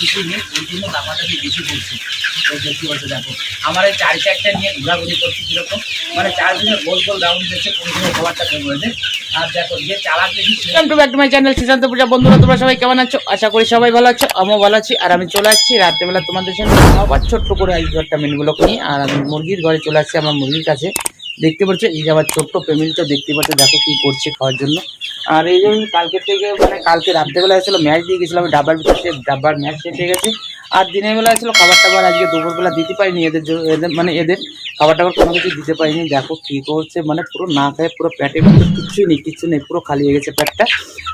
কিছু নেই ওই জন্য দামাটা বেশি বলছি। তো দেখতে পাচ্ছ দেখো, আমার এই চার চারটা নিয়ে ঘোরাঘুরি করছি কীরকম? মানে চারদিনে গোল গোল রাউন্ড দিচ্ছে কোন কোনো খাবারটা বের হয়েছে আর দেখো, যে বেশি বন্ধুরা, তোমরা সবাই কেমন আছো? আশা করি সবাই ভালো আছো ভালো আছি। আর আমি চলে আসছি তোমাদের ছোট্ট করে আজকে একটা মেনুগুলো নিয়ে। আর আমি মুরগির ঘরে চলে আসছি, আমার মুরগির কাছে। দেখতে পাচ্ছ, এই যে আমার ছোট্ট ফ্যামিলিটা দেখতে পাচ্ছ, দেখো কি করছে খাওয়ার জন্য। আর এই যে কালকে থেকে মানে কালকে রাত্রেবেলা এসেছিল ম্যাচ দিয়ে গেছিলাম, ডাব্বার ভিতরে ডাব্বার ম্যাচ শেষ হয়ে গেছে। আর দিনের বেলা ছিল খাবার টাবার আজকে দুপুরবেলা দিতে পারিনি এদের এদের মানে এদের খাবার টাবার কোনো কিছু দিতে পারিনি। দেখো কী করছে মানে পুরো না খায় পুরো পেটের মধ্যে কিচ্ছুই নেই, কিচ্ছু নেই, পুরো খালি হয়ে গেছে পেটটা।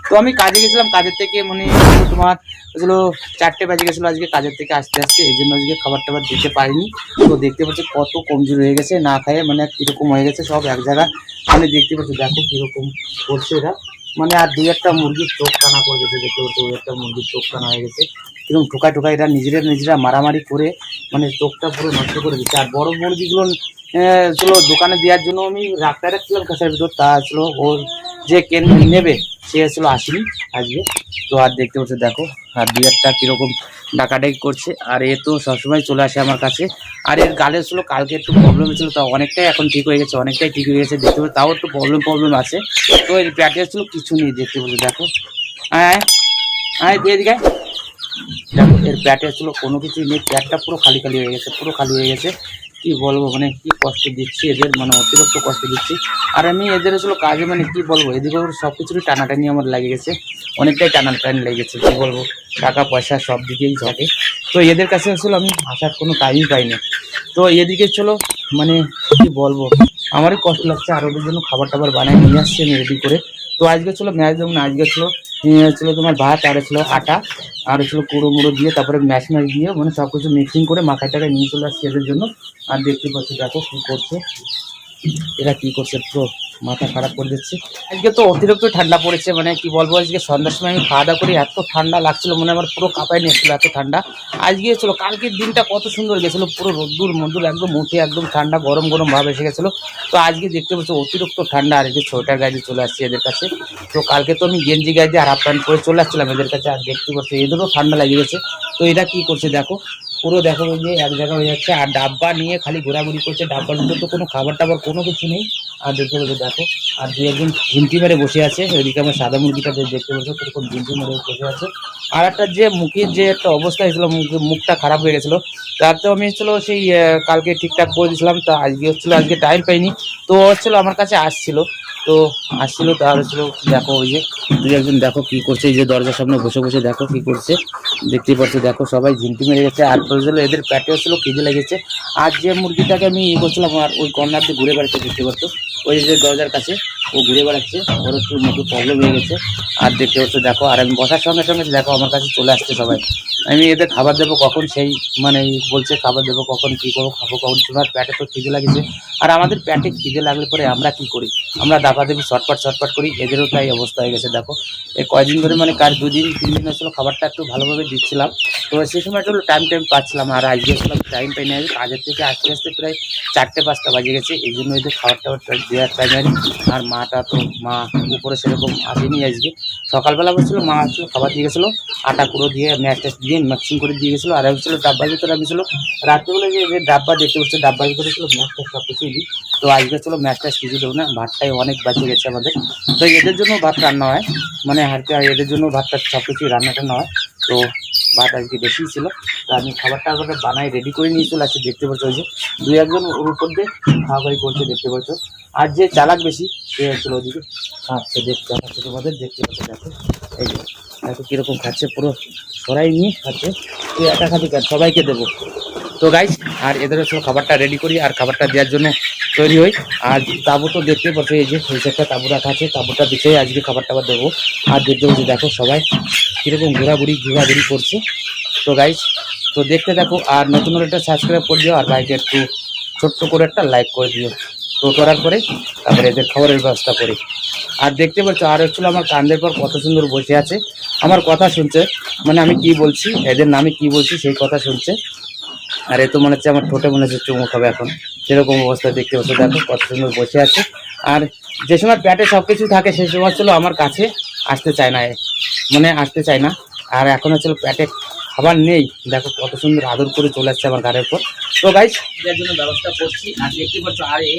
তো আমি কাজে গেছিলাম কাজের থেকে মানে তোমার হচ্ছিল চারটে বাজে গেছিল আজকে কাজের থেকে আসতে আসতে, এই জন্য আজকে খাবার টাবার দিতে পারিনি। তো দেখতে পাচ্ছি কত কমজোর হয়ে গেছে, না খায় মানে কীরকম হয়ে গেছে সব এক জায়গা মানে দেখতে পাচ্ছি, দেখো কীরকম করছে এরা। মানে আর দুই একটা মুরগির চোখ টানা করে গেছে, দেখতে পাচ্ছি ওই একটা মুরগির চোখ টানা হয়ে গেছে। এবং ঠোকা ঠোকা এরা নিজেরা নিজেরা মারামারি করে মানে চোখটা পুরো নষ্ট করে দিচ্ছে। আর বড় মুরগিগুলো ছিল দোকানে দেওয়ার জন্য আমি রাখতে রাখছিলাম, কাছের ভিতর, তা ছিল ওর যে কেন নেবে, সে ছিল আসেনি আজকে। তো আর দেখতে পাচ্ছ, দেখো, আর দুই একটা কীরকম ডাকাডাকি করছে। আর এ তো সবসময় চলে আসে আমার কাছে। আর এর গালে ছিল, কালকে একটু প্রবলেম ছিল, তা অনেকটাই এখন ঠিক হয়ে গেছে, অনেকটাই ঠিক হয়ে গেছে। দেখতে তাও একটু প্রবলেম প্রবলেম আছে। তো এর প্যাটে ছিল, কিছু নেই, দেখতে পাচ্ছ, দেখো। হ্যাঁ আয় দিয়ে দিকে দেখো, এর প্যাটে ছিল, কোনো কিছুই নেই প্যাটটা পুরো খালি খালি হয়ে গেছে, পুরো খালি হয়ে গেছে। কি বলব মানে কি কষ্ট দিচ্ছি এদের মানে অতিরিক্ত কষ্ট দিচ্ছি। আর আমি এদের আসলে কাজে মানে কি বলব এদিকে সব কিছুরই টানাটানি আমার লেগে গেছে অনেকটাই টানাটানি লেগে গেছে কি বলব টাকা পয়সা সব দিকেই থাকে তো এদের কাছে আসলে আমি আসার কোনো টাইমই পাইনি তো এদিকে চলো মানে কি বলব আমারই কষ্ট লাগছে আর ওদের জন্য খাবার টাবার বানাই নিয়ে আসছি আমি রেডি করে। তো আজকে চলো ম্যাচ যেমন আজকে আহ, ছিল তোমার ভাত, আর ছিল আটা, আর ছিল কুড়ো মুড়ো দিয়ে, তারপরে ম্যাশ ম্যাশ দিয়ে মানে সব কিছু মিক্সিং করে মাখায় টাকা নিয়ে চলে আসছি এদের জন্য। আর দেখতে পাচ্ছি দেখো কী করছে। এরা কী করছে পুরো মাথা খারাপ করে দিচ্ছে। আজকে তো অতিরিক্ত ঠান্ডা পড়েছে মানে কি বলব, আজকে সন্ধ্যার সময় আমি খাওয়া দাওয়া করি, এত ঠান্ডা লাগছিল, মনে আমার পুরো কাঁপায় নিয়েছিল এত ঠান্ডা। আজকে ছিল কালকের দিনটা কত সুন্দর গেছিল, পুরো রোদ্দুর মন্দুর একদম উঠে একদম ঠান্ডা, গরম গরম ভাব এসে গেছিল। তো আজকে দেখতে পাচ্ছি, অতিরিক্ত ঠান্ডা, আর যে সোয়েটার গাড়ি চলে আসছে এদের কাছে। তো কালকে তো আমি গেঞ্জি গায়ে দিয়ে আর হাফ প্যান্ট পরে চলে আসছিলাম এদের কাছে, আর দেখতে পাচ্ছি, এদেরও ঠান্ডা লেগে গেছে। তো এরা কি করছে দেখো পুরো দেখো যে এক জায়গা হয়ে যাচ্ছে। আর ডাব্বা নিয়ে খালি ঘোরাঘুরি করছে। ডাব্বার মধ্যে তো কোনো খাবার টাবার কোনো কিছু নেই। আর দেখতে পাচ্ছ, দেখো, আর দু একজন ঝিমটি মেরে বসে আছে। ওইদিকে আমার সাদা মুরগিটা দেখতে পাচ্ছ, কীরকম ঝিমটি মেরে বসে আছে। আর একটা যে মুখের যে একটা অবস্থা হয়েছিল, মুখে মুখটা খারাপ হয়ে গেছিল, তার তো আমি হচ্ছিল সেই কালকে ঠিকঠাক করে দিয়েছিলাম। তা আজকে হচ্ছিল, আজকে টাইম পাইনি। তো হচ্ছিল আমার কাছে আসছিল। তো আসছিল, তার হচ্ছিল, দেখো ওই যে দুই একজন দেখো কি করছে। এই যে দরজার সামনে বসে বসে দেখো কি করছে। দেখতেই পাচ্ছ, দেখো সবাই ঝিমটি মেরে গেছে। আর হচ্ছিল এদের প্যাটে হচ্ছিল খিদে লেগেছে। আর যে মুরগিটাকে আমি ইয়ে করছিলাম আর ওই কর্নার দিয়ে ঘুরে বেড়াচ্ছে দেখতে পাচ্ছ? ওই যে দরজার কাছে, ও ঘুরে বেড়াচ্ছে। ওর একটু মুখে প্রবলেম হয়ে গেছে। আর দেখতে পাচ্ছ, দেখো, আর আমি বসার সঙ্গে সঙ্গে দেখো, আমার কাছে চলে আসছে সবাই। আমি এদের খাবার দেবো কখন, সেই মানে বলছে, খাবার দেবো কখন, কী করব, খাব কখন? তোমার প্যাটে তো খিদে লাগছে। আর আমাদের প্যাটে খিদে লাগলে পরে আমরা কি করি? আমরা দাবা দেবি শর্টপাট শর্টপাট করি, এদেরও তাই অবস্থা হয়ে গেছে, দেখো। এই কয়দিন ধরে মানে কার দুদিন, তিন দিন হচ্ছিল খাবারটা একটু ভালোভাবে দিচ্ছিলাম। তো সেই সময় একটু টাইম টাইম পাচ্ছিলাম আর আজকে আসলে টাইম পাই না কাজের থেকে আসতে আসতে প্রায় চারটে পাঁচটা বাজে গেছে। এই জন্য এদের খাবার টাবারটা দেওয়ার টাইম আর মাটা তো মা উপরে সেরকম আসেনি আজকে। সকালবেলা বলছিল মা আসছিল খাবার দিয়ে গেছিল, আটা কুড়ো দিয়ে ম্যাচ ট্যাচ দিয়ে মিক্সিং করে দিয়ে গেছিল, আর হচ্ছিল ডাব্বার ভিতরে আমি ছিল রাত্রেবেলা যে যে ডাব্বা দেখতে পাচ্ছি ডাব্বার ভিতরে ছিল ম্যাচ ট্যাচ সব কিছুই দিই তো আজকে চলো ম্যাচ ট্যাচ কিছু দেবো না, ভাতটাই অনেক বাঁচে গেছে আমাদের। তো এদের জন্য ভাত রান্না হয়। মানে হারকে এদের জন্য ভাতটা সব কিছুই রান্না টান্না হয়। তো ভাত আজকে বেশি ছিল। তো আমি খাবারটা আগে বানাই রেডি করে নিয়ে চলে আসছি দেখতে পাচ্ছ ওই যে দুই একজন ওর উপর দিয়ে খাওয়া করছে, দেখতে পাচ্ছ। আর যে চালাক বেশি, সে হচ্ছিল ওদিকে। খাচ্ছে দেখতে পাচ্ছে তোমাদের দেখতে পাচ্ছ, দেখো। এই যে, দেখো কীরকম খাচ্ছে, পুরো সরাই নিয়ে খাচ্ছে। তুই একা খাবি কেন? সবাইকে দেবো। তো গাইস আর এদের হচ্ছে খাবারটা রেডি করি, আর খাবারটা দেওয়ার জন্য তৈরি হই। আর তাবু তো দেখতে পাচ্ছ, এই যে একটা তাবু রাখা আছে, তাবুটা দিতে আজকে খাবার টাবার দেবো। আর দেখতে পাচ্ছি, দেখো সবাই কীরকম ঘোরাঘুরি ঘোরাঘুরি করছে। তো গাইস তো দেখতে দেখো আর নতুন একটা সাবস্ক্রাইব করে দিও, আর বাইকে একটু ছোট্ট করে একটা লাইক করে দিও। তো করার পরে তারপরে এদের খাবারের ব্যবস্থা করি। আর দেখতে পাচ্ছ, আর হচ্ছিল আমার কান্দের পর কত সুন্দর বসে আছে। আমার কথা শুনছে মানে আমি কি বলছি, এদের নামে কি বলছি, সেই কথা শুনছে। আর এ তো মনে হচ্ছে আমার ঠোঁটে মনে হচ্ছে চুমুক হবে এখন। সেরকম অবস্থা দেখতে পাচ্ছ, দেখো কত সুন্দর বসে আছে। আর যে সময় প্যাটে সব কিছু থাকে সেই সময় ছিল আমার কাছে আসতে চায় না। মানে আসতে চায় না। আর এখন হচ্ছে প্যাটে খাবার নেই। দেখো কত সুন্দর আদর করে চলে আসছে আমার ঘরের উপর। তো গাইস এর জন্য ব্যবস্থা করছি। আর দেখতে পাচ্ছ আরে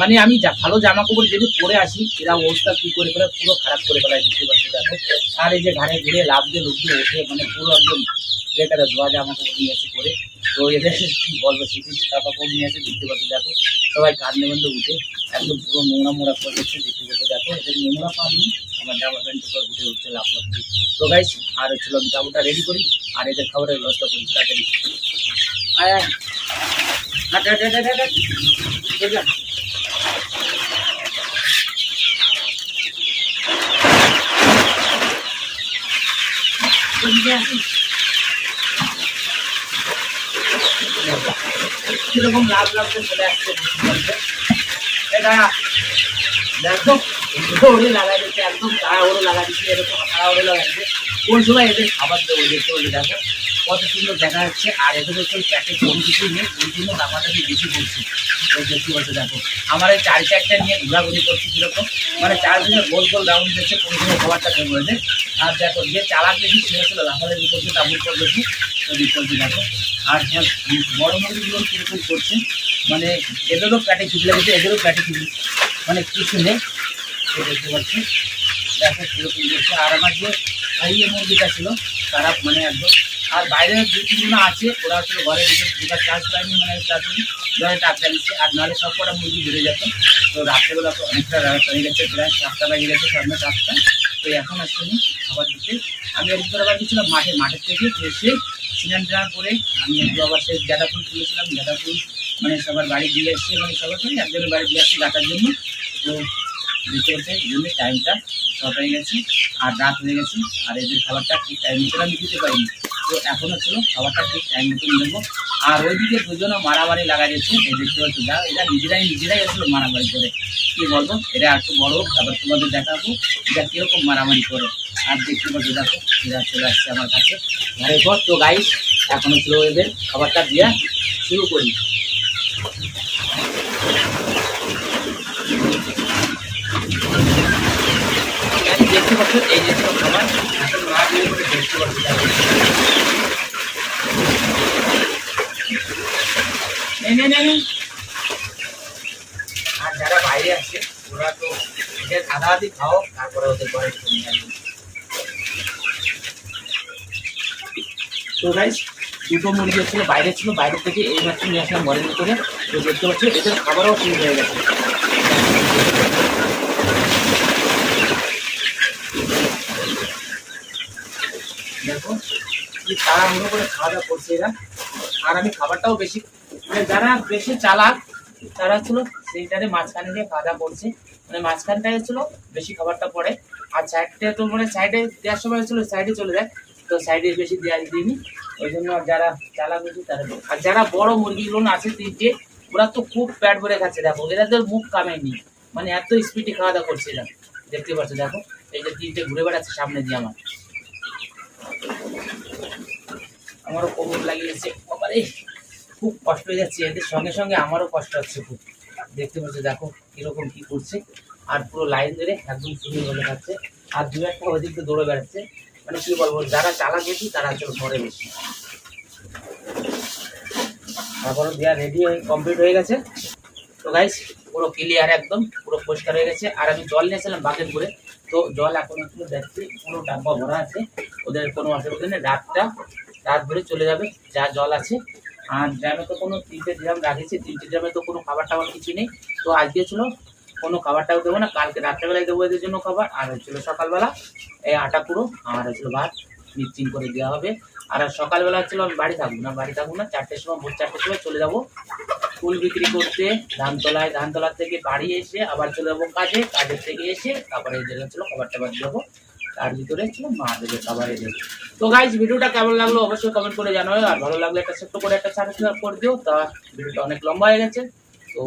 মানে আমি যা ভালো জামা কাপড় যদি পরে আসি, এরা অবস্থা কী করে ফেলে, পুরো খারাপ করে ফেলায় দেখতে পাচ্ছি। দেখো, আর এই যে ঘাড়ে ঘুরে লাভ দিয়ে লুকিয়ে উঠে মানে পুরো একদম বেকারে, ধোয়া জামা কাপড় নিয়ে এসে পরে তো এদের কি বলব শীতের জামা কাপড় নিয়ে এসে দেখতে পাচ্ছি। দেখো, সবাই কাঁদলে বন্ধে, উঠে একদম পুরো নোংরা মোড়া করে দিচ্ছে, দেখতে পাচ্ছি। দেখো, এদের নোংরা পানি আমার জামা প্যান্ট উপর উঠে উঠছে লাভ দিয়ে। তো গাইস আর হচ্ছিল আমি জামাটা রেডি করি, আর এদের খাবারের ব্যবস্থা করি, তাড়াতাড়ি। আয় হাট হাট হাট যা। এদিকে আসিস। কীরকম লাভ লাভ চলে আসছে। এটা দেখো ওরে লাগা দিচ্ছে, একদম তাড়াহুড়ো লাগা দিচ্ছে, এরকম তাড়াহুড়ো লাগা দিচ্ছে। কোন সময় এদের খাবার দেবো, দেখতে বলে দেখো কত সুন্দর দেখা যাচ্ছে, আর এদের তো প্যাকেট কোনো কিছুই নেই, ওই জন্য দামাটা বেশি পড়ছে ওই দেখতে পাচ্ছ, দেখো, আমার এই চার চারটা নিয়ে ঘোরাঘুরি করছে কীরকম মানে চারদিনে গোল গোল রাউন্ড দিচ্ছে কোন সময় খাবারটা বের করেছে আর দেখো, যে চালাক বেশি সে ছিল লাফালাফি করছে তাবুর দেখতে দেখো। আর তোমার বড় মুরগিগুলো কীরকম করছে? মানে এদেরও প্যাটে খিচে লেগেছে এদেরও প্যাটে খিচে মানে কিছু নেই দেখতে পাচ্ছি। দেখো কীরকম করছে। আর আমার যে খাইয়ে মুরগিটা ছিল, তারা মানে একদম আর বাইরে দু তিনজন আছে, ওরা আসলে ঘরে বসে দুটার চার্জ পায়নি মানে চার্জ ঘরে টাকা দিচ্ছে আর নাহলে সব কটা মুরগি বেড়ে যেত। তো রাত্রেবেলা তো অনেকটা রাত হয়ে গেছে, প্রায় সাতটা বাজে গেছে, সাড়ে সাতটা। তো এখন আসলে খাবার দিতে। আমি একটু আবার গেছিলাম মাঠে। মাঠের থেকে এসে স্নান যাওয়ার পরে আমি একটু আবার সেই গাঁদা ফুল তুলেছিলাম গাঁদা ফুল মানে সবার বাড়ি দিয়ে এসছে মানে সবার একজনের বাড়ি দিয়ে আসছে গাঁটার জন্য। তো দিতে এই জন্য টাইমটা শর্ট হয়ে গেছে, আর রাত হয়ে গেছে, আর এদের খাবারটা ঠিক টাইম মতো আমি দিতে পারিনি। তো এখনও ছিল খাবারটা ঠিক টাইম মতন দেবো আর ওইদিকে দুজনে মারামারি লাগা যাচ্ছে এই দেখতে পাচ্ছ, যা এরা নিজেরাই নিজেরাই আসলে মারামারি করে। কি বলব, এরা একটু বড় তারপর তোমাদের দেখাবো এটা কীরকম মারামারি করে। আর দেখতে পাচ্ছ, দেখো, এরা চলে আসছে আমার কাছে। ঘরে পর তো গাইস এখনও ছিল এদের খাবারটা দেওয়া শুরু করি। দেখতে পাচ্ছ, এই যে খাবার। এখন মা দিয়ে করে দেখতে পাচ্ছি দেখো। নে, নে, নে, নে। আর যারা বাইরে আছে ওরা তো এদের আধা আধি খাও তারপরে ওদের ঘরে তো গাইস দুটো মুরগি ছিল বাইরে ছিল বাইরে থেকে এই মাত্র নিয়ে আসলাম ঘরের ভিতরে তো দেখতে পাচ্ছি এদের খাবারও শুরু হয়ে গেছে দেখো কি তাড়াহুড়ো করে খাওয়া দাওয়া করছে এরা আর আমি খাবারটাও বেশি মানে যারা বেশি চালাক, তারা ছিল সেইটারে মাঝখানে দিয়ে খাওয়া করছে মানে মাঝখানটায় ছিল, বেশি খাবারটা পড়ে। আর সাইডটা তো মানে সাইডে দেওয়ার সময় ছিল সাইডে চলে যায়। তো সাইডে বেশি দেওয়া দিইনি। ওই জন্য যারা চালাক বেশি, তারা। আর যারা বড় মুরগিগুলো আছে তিনটে, ওরা তো খুব প্যাট ভরে খাচ্ছে। দেখো এরাদের মুখ কামেনি। মানে এত স্পিডে খাওয়া দাওয়া করছে এরা। দেখতে পাচ্ছ, দেখো, এই যে তিনটে ঘুরে বেড়াচ্ছে সামনে দিয়ে আমার। আমারও কোমর লাগিয়েছে। বাবারে! খুব কষ্ট হয়ে যাচ্ছে, এদের সঙ্গে সঙ্গে আমারও কষ্ট হচ্ছে খুব। দেখতে পাচ্ছ, দেখো কীরকম কি করছে। আর পুরো লাইন ধরে একদম সুন্দর ভাবে খাচ্ছে। আর দু একটা ওদিক দিয়ে দৌড়ে বেড়াচ্ছে। মানে কি বলব, যারা চালাক বেশি তারা আসলে ঘরে বেশি। তারপরে দেওয়া রেডি হয়ে কমপ্লিট হয়ে গেছে। তো গাইস পুরো ক্লিয়ার একদম, পুরো পরিষ্কার হয়ে গেছে। আর আমি জল নিয়েছিলাম বাকেট করে তো জল এখন একটু দেখছি পুরো ডাব্বা ভরা আছে। ওদের কোনো অসুবিধা নেই। রাতটা, রাত ভরে চলে যাবে। যা জল আছে আর ড্রামে তো কোনো তিনটে ড্রাম রাখেছি, তিনটে ড্রামে তো কোনো খাবার টাবার কিছু নেই। তো আজকে ছিল কোনো খাবারটাও দেবো না, কালকে রাত্রেবেলায় দেবো এদের জন্য খাবার, আর হচ্ছিল সকালবেলা এই আটা পুরো আর হচ্ছিল ভাত। মিক্সিং করে দেওয়া হবে। আর সকালবেলা হচ্ছিল আমি বাড়ি থাকব না, বাড়ি থাকব না, চারটের সময় ভোর চারটের সময় চলে যাব। ফুল বিক্রি করতে, ধানতলায়, ধানতলার থেকে বাড়ি এসে আবার চলে যাব কাজে, কাজের থেকে এসে তারপরে এদের হচ্ছিল খাবার টাবার দেবো। তার ভিতরে ছিল দেবে খাবার এদের তো গাইজ ভিডিওটা কেমন লাগল অবশ্যই কমেন্ট করে জানাবে আর ভালো লাগলে একটা ছোট্ট করে একটা সাবস্ক্রাইব করে দিও। তা ভিডিওটা অনেক লম্বা হয়ে গেছে। তো